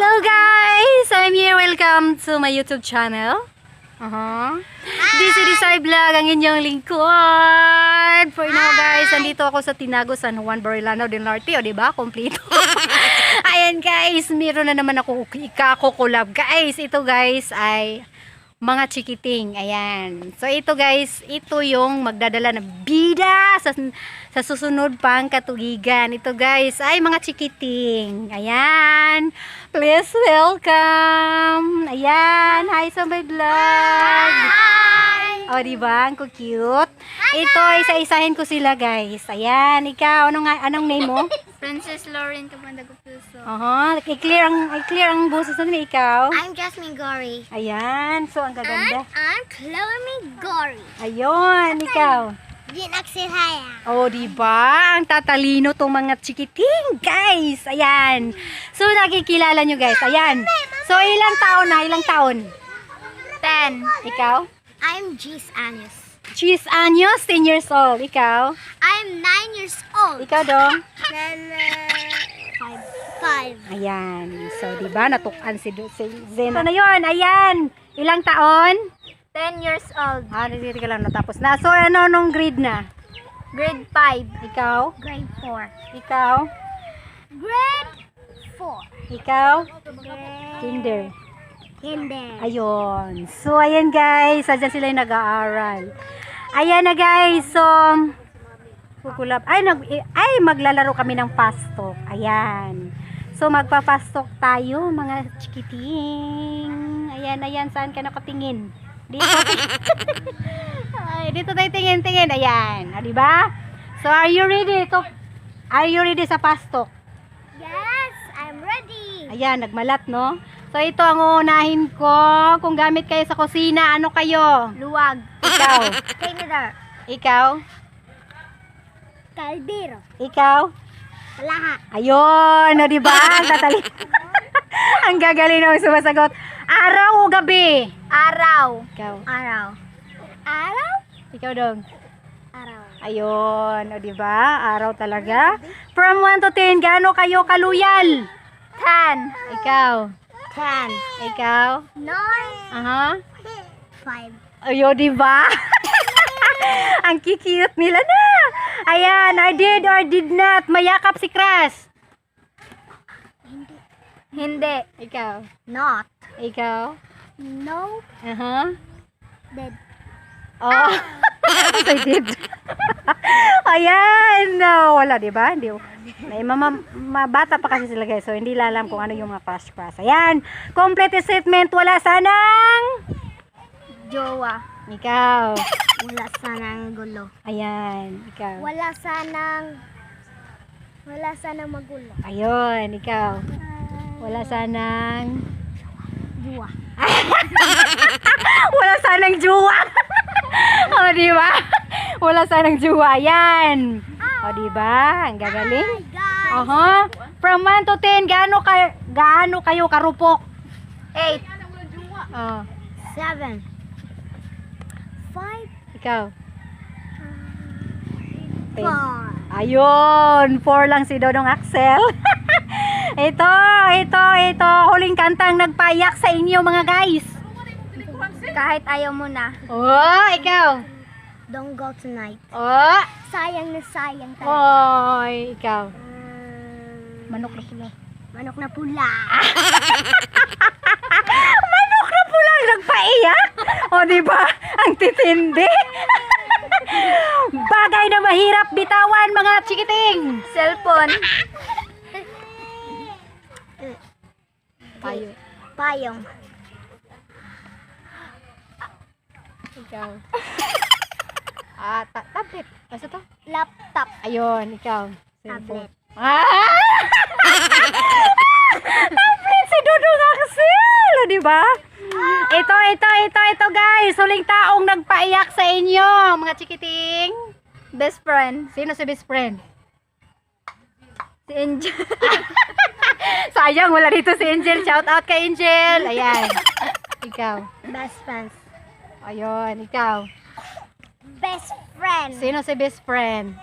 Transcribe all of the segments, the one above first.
Hello guys! I'm here. Welcome to my YouTube channel. Uh-huh. This is Desire Vlog, ang inyong lingkod. For now guys, andito ako sa Tinago, San Juan, Barilano del Norte. O, diba? Kompleto. Ayan guys, meron na naman ako ikakukulab. Guys, ito guys ay mga chikiting. Ayan. So ito guys, ito yung magdadala ng bida sa, sa susunod pang katugigan. Ito guys ay mga chikiting. Ayan. Please welcome. Ayan. Hi sa my vlog. O, diba? Ang cute. Ito, isa-isahin ko sila guys. Ayan. Ikaw, anong, anong name mo? Princess Lauren Kapandago Aha, i-clear ang i-clear ang boses natin ikaw. I'm Jasmine Gory. Ayan, so ang gaganda. I'm Chloe Gory. Ayun, ikaw. Din Axel Haya. Oh, di ba? Ang tatalino tong mga chikiting, guys. Ayan. So nakikilala nyo, guys. Ayan. So ilang taon na? Ilang taon? Ten. Ikaw? I'm Gis Anis. Cheese Anyos, 10 years old. Ikaw? I'm nine years old. Ikaw dong? Then, five. Five. Ayan. So, di ba? Natukan si, si Zena. Ano yun? Ayan. Ilang taon? Ten years old. Ah, hindi ka lang natapos na. So, ano nung grade na? Grade five. Ikaw? Grade four. Ikaw? Grade four. Ikaw? Kinder. Kinder. Ayun. So, ayan guys. Sadya sila yung nag-aaral. Ayan na guys. So, kukulap. Ay, nag, ay, maglalaro kami ng pastok. Ayan. So, magpa-pastok tayo, mga chikiting. Ayan, ayan. Saan ka nakatingin? Dito. ay, dito tayo tingin-tingin. Ayan. Ah, diba? So, are you ready to, are you ready sa pastok? Yes, I'm ready. Ayan, nagmalat, no? So, ito ang uunahin ko. Kung gamit kayo sa kusina, ano kayo? Luwag. Ikaw. Kinder. Ikaw. Caldero. Ikaw. Laha. Ayun, no, di ba? Ang tatali. ang gagaling ng sumasagot. Araw o gabi? Araw. Ikaw. Araw. Araw? Ikaw dong. Araw. Ayun, o di ba? Araw talaga. From 1 to 10, gaano kayo kaluyal? Ten. Ikaw. Ten. Ikaw. Nine. Aha. Five. Ayo, di ba? Ang kikiyot nila na. Ayan, I did or did not. Mayakap si Crush. Hindi. Ikaw. Not. Ikaw. No. Aha. Dead. Oh. Yes, I did. Ayan. No, wala, di ba? Hindi. May mama, mabata pa kasi sila guys. So, hindi la alam kung ano yung mga crush crush. Ayan. Complete statement. Wala sanang. Jowa. Ikaw. Wala sanang gulo. Ayan, ikaw. Wala sanang wala sanang magulo. Ayun, ikaw. Ah. Wala sanang juwa. wala sanang juwa. o, oh, di ba? Wala sanang juwa. Yan. O, oh, di ba? Ang gagaling. Oho. Uh-huh. From 1 to 10, gaano, ka, gaano kayo karupok? 8. Oh. 7 ikaw. Ten. Four. Ayun, 4 lang si Dodong Axel. ito, ito, ito. Huling kantang nagpayak sa inyo mga guys. Kahit ayaw mo na. Oh, ikaw. Don't go tonight. Oh, Sayang na sayang tayo. oy, ikaw. Um, Manok na pula. manok na pula. Manok na pula ang nagpaiyak. O, di ba? Ang titindi. Bagay na mahirap bitawan, mga chikiting. Cellphone. Payo. Payong. Ikaw. ah, ta tablet. Basta to? Laptop. Ayun, ikaw. Tablet. Ah! tablet si Dudong Axel. O, di ba? Ito, ito, ito, guys. Huling taong nagpaiyak sa inyo, mga chikiting. Best friend. Sino si best friend? Si Angel. Sayang, wala dito si Angel. Shout out kay Angel. Ayan. Ikaw. Best friends. Ayun, ikaw. Best friend. Sino si best friend?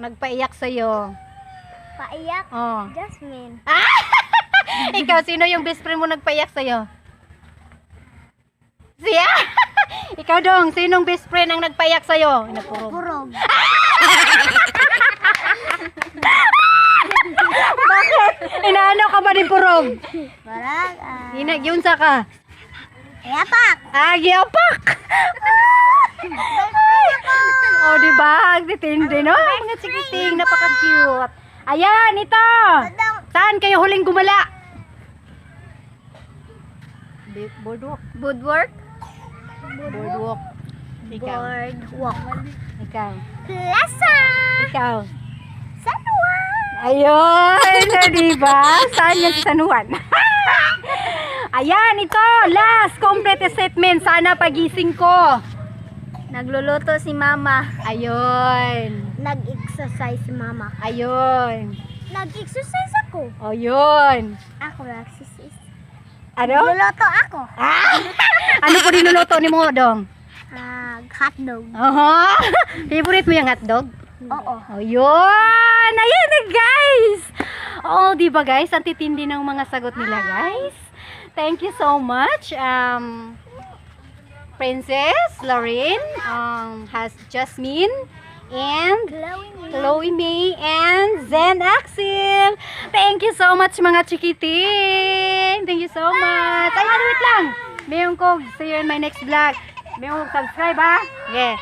Nagpaiyak sa'yo. Paiyak. Oh. Jasmine. Ikaw ikaw, sino yung best friend mo nagpayak sa'yo? Ikaw dong, sinong best friend ang nagpayak sa'yo? Napuro. Purog. Bakit? Inaano ka ba ni Purog? Barag. ah, Ina, sa ka. Yapak. Ah, giyapak! oh, di ba? Ang titindi, no? Mga chikiting, napaka-cute. Ayan, ito! Saan kayo huling gumala? Boardwalk. Woodwork. Boardwalk. Ikaw. Boardwalk. Ikaw. Plaza. Ikaw. San Juan. Ayun, di ba? Saan yan sa San Juan? Ayan, ito. Last complete statement. Sana pagising ko. Nagluluto si mama. Ayun. Nag-exercise si mama. Ayun. Nag-exercise ako. Ayun. Ako nag-exercise. Ano? Nagluluto ako. Ah! ano po dinuluto ni mo, Dong? Ah, hotdog. Oho. Favorite mo yung hotdog? Oo. Ayun! Ayan na, guys! Oh, di ba, guys? Ang titindi ng mga sagot nila, guys. Thank you so much. Um, Princess Lorraine um, has Jasmine and Glowing Chloe May and Zen Axel. Thank you so much mga chikiting. Thank you so much. Ay, ano, wait lang. Mayroon ko, see you in my next vlog. Mayroon ko subscribe ha. Yeah.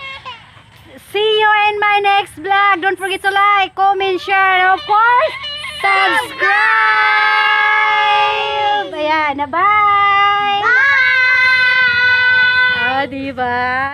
See you in my next vlog. Don't forget to like, comment, share, and of course, subscribe. Ayan, na bye. Bye! Ah, di ba?